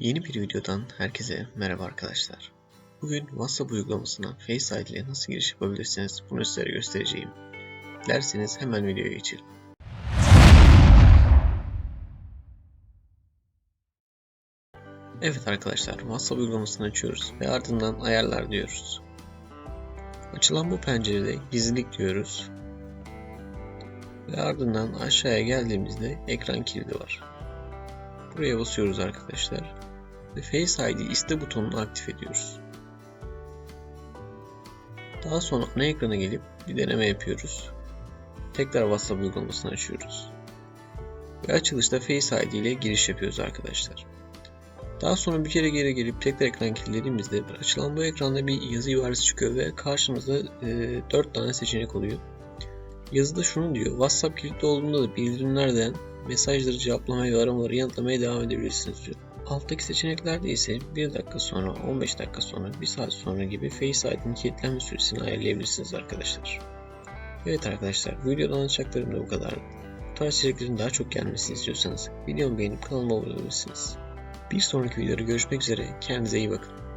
Yeni bir videodan herkese merhaba arkadaşlar. Bugün WhatsApp uygulamasına Face ID ile nasıl giriş yapabilirsiniz bunu sizlere göstereceğim. Dilerseniz hemen videoya geçelim. Evet arkadaşlar WhatsApp uygulamasını açıyoruz ve ardından ayarlar diyoruz. Açılan bu pencerede gizlilik diyoruz. Ve ardından aşağıya geldiğimizde ekran kilidi var. Buraya basıyoruz arkadaşlar. Ve Face ID iste butonunu aktif ediyoruz. Daha sonra ana ekrana gelip bir deneme yapıyoruz. Tekrar WhatsApp uygulamasını açıyoruz. Ve açılışta Face ID ile giriş yapıyoruz arkadaşlar. Daha sonra bir kere geri gelip tekrar ekran kilitlediğimizde açılan bu ekranda bir yazı ibaresi çıkıyor ve karşımızda e, 4 tane seçenek oluyor. Yazıda şunu diyor. WhatsApp kilitli olduğunda da bildirimlerden mesajları cevaplamaya ve aramaları yanıtlamaya devam edebilirsiniz diyor. Alttaki seçeneklerde ise 1 dakika sonra, 15 dakika sonra, 1 saat sonra gibi Face ID'nin kilitlenme süresini ayarlayabilirsiniz arkadaşlar. Evet arkadaşlar videoda anlatacaklarım da bu kadar. Bu tarz içeriklerin daha çok gelmesini istiyorsanız videomu beğenip kanalıma abone olabilirsiniz. Bir sonraki videoda görüşmek üzere. Kendinize iyi bakın.